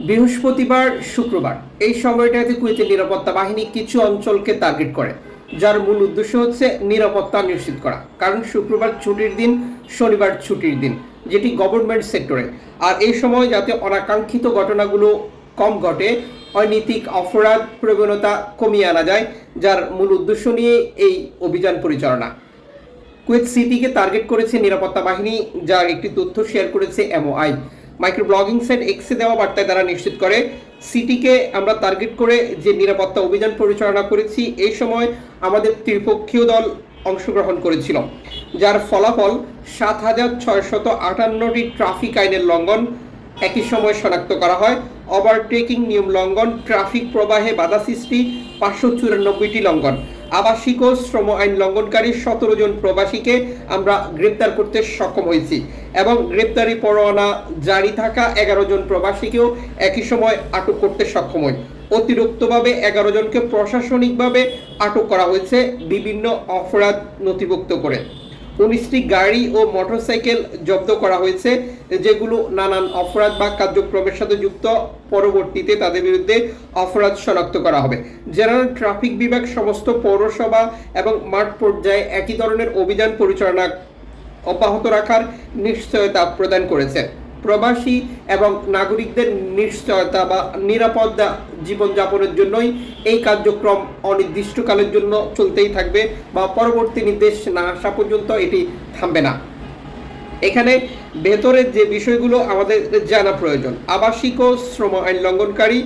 বৃহস্পতিবার, শুক্রবার। এই সময়টাতে কুয়েতের নিরাপত্তা বাহিনী কিছু অঞ্চলকে টার্গেট করে, যার মূল উদ্দেশ্য হচ্ছে নিরাপত্তা নিশ্চিত করা। কারণ শুক্রবার ছুটির দিন, শনিবার ছুটির দিন, যেটি গভর্নমেন্ট সেক্টরে। আর এই সময় যাতে অনাকাঙ্ক্ষিত ঘটনাগুলো কম ঘটে, অনৈতিক অপরাধ প্রবণতা কমিয়ে আনা যায়, যার মূল উদ্দেশ্য নিয়ে এই অভিযান পরিচালনা। কুয়েত সিটিকে টার্গেট করেছে নিরাপত্তা বাহিনী, যার একটি তথ্য শেয়ার করেছে এমওআই। মাইক্রো ব্লগিং সাইট এক্সে দেওয়া বার্তায় তারা নিশ্চিত করে, সিটিকে আমরা টার্গেট করে যে নিরাপত্তা অভিযান পরিচালনা করেছি, এই সময় আমাদের ত্রিপক্ষীয় দল অংশগ্রহণ করেছিল, যার ফলাফল সাত হাজার ছয়শত আটান্নটি ট্রাফিক আইনের লঙ্ঘন একই সময় শনাক্ত করা হয়। ওভারটেকিং নিয়ম লঙ্ঘন ট্রাফিক প্রবাহে বাধা সৃষ্টি, পাঁচশো চুরানব্বইটি লঙ্ঘন। আবাসিক ও শ্রম আইন লঙ্ঘনকারী সতেরো জন প্রবাসীকে আমরা গ্রেপ্তার করতে সক্ষম হয়েছি এবং গ্রেপ্তারি পরোয়ানা জারি থাকা এগারো জন প্রবাসীকেও একই সময় আটক করতে সক্ষম হই অতিরিক্তভাবে এগারো জনকে প্রশাসনিকভাবে আটক করা হয়েছে বিভিন্ন অপরাধ নথিভুক্ত করে। উনিশটি গাড়ি ও মোটরসাইকেল জব্দ করা হয়েছে, যেগুলো নানান অপরাধ বা কার্যক্রমের সাথে যুক্ত। পরবর্তীতে তাদের বিরুদ্ধে অপরাধ শনাক্ত করা হবে। জেনারেল ট্রাফিক বিভাগ সমস্ত পৌরসভা এবং মাঠ পর্যায়ে একই ধরনের অভিযান পরিচালনা অব্যাহত রাখার নিশ্চয়তা প্রদান করেছে। প্রবাসী এবং নাগরিকদের নিশ্চয়তা বা নিরাপদ জীবনযাপনের জন্যই এই কার্যক্রম অনির্দিষ্টকালের জন্য চলতেই থাকবে বা পরবর্তী নির্দেশ না আসা পর্যন্ত এটি থামবে না। এখানে ভেতরের যে বিষয়গুলো আমাদের জানা প্রয়োজন, আবাসিক ও শ্রম আইন লঙ্ঘনকারী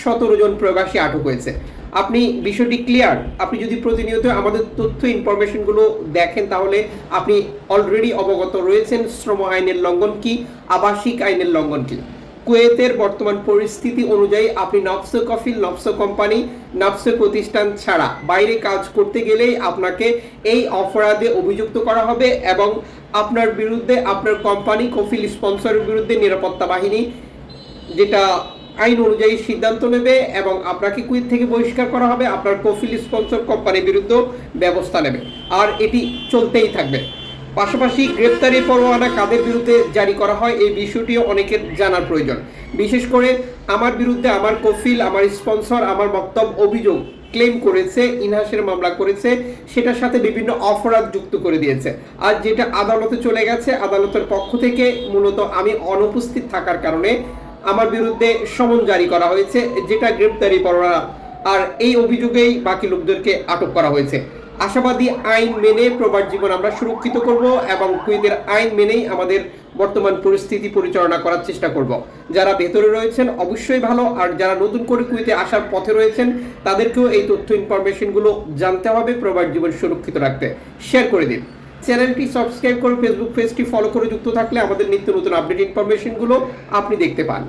সতেরো জন প্রবাসী আটক হয়েছে। আপনি বিষয়টি ক্লিয়ার আপনি যদি প্রতিনিয়ত আমাদের তথ্য ইনফরমেশনগুলো দেখেন, তাহলে আপনি অলরেডি অবগত রয়েছেন শ্রম আইনের লঙ্ঘন কি, আবাসিক আইনের লঙ্ঘন কি। কুয়েতের বর্তমান পরিস্থিতি অনুযায়ী আপনি নফসো কফিল নফসো কোম্পানি নফসো প্রতিষ্ঠান ছাড়া বাইরে কাজ করতে গেলেই আপনাকে এই অপরাধে অভিযুক্ত করা হবে এবং আপনার বিরুদ্ধে আপনার কোম্পানি কফিল স্পন্সরের বিরুদ্ধে নিরাপত্তা বাহিনী যেটা আইন অনুযায়ী সিদ্ধান্ত নেবে এবং আপনাকে কুইত থেকে বহিষ্কার করা হবে, আপনার কফিল স্পন্সর কোম্পানির বিরুদ্ধে ব্যবস্থা নেবে। আর এটি চলতেই থাকবে। পাশাপাশি গ্রেপ্তারি পরোয়ানা কাদের বিরুদ্ধে জারি করা হয়, এই বিষয়টিও অনেকের জানার প্রয়োজন। বিশেষ করে আমার বিরুদ্ধে আমার কফিল আমার স্পন্সর আমার বক্তব্য, অভিযোগ ক্লেম করেছে, ইনহাসের মামলা করেছে, সেটার সাথে বিভিন্ন অপরাধ যুক্ত করে দিয়েছে। আর যেটা আদালতে চলে গেছে, আদালতের পক্ষ থেকে মূলত আমি অনুপস্থিত থাকার কারণে আমার বিরুদ্ধে সমন জারি করা হয়েছে, যেটা গ্রেপ্তারি পরোয়ানা। আর এই অভিযোগেই বাকি লোকদেরকে আটক করা হয়েছে। আশাবাদী আইন মেনে প্রবাস জীবন আমরা সুরক্ষিত করব এবং কুইদের আইন মেনেই আমাদের বর্তমান পরিস্থিতি পরিচালনা করার চেষ্টা করব। যারা ভেতরে রয়েছেন, অবশ্যই ভালো। আর যারা নতুন করে কুইতে আসার পথে রয়েছেন, তাদেরকেও এই তথ্য ইনফরমেশনগুলো জানতে হবে প্রবাস জীবন সুরক্ষিত রাখতে। শেয়ার করে দিন। চ্যানেলটি সাবস্ক্রাইব করে ফেসবুক পেজটি ফলো করে যুক্ত থাকলে আমাদের নিত্য নতুন আপডেট ইনফরমেশনগুলো আপনি দেখতে পান।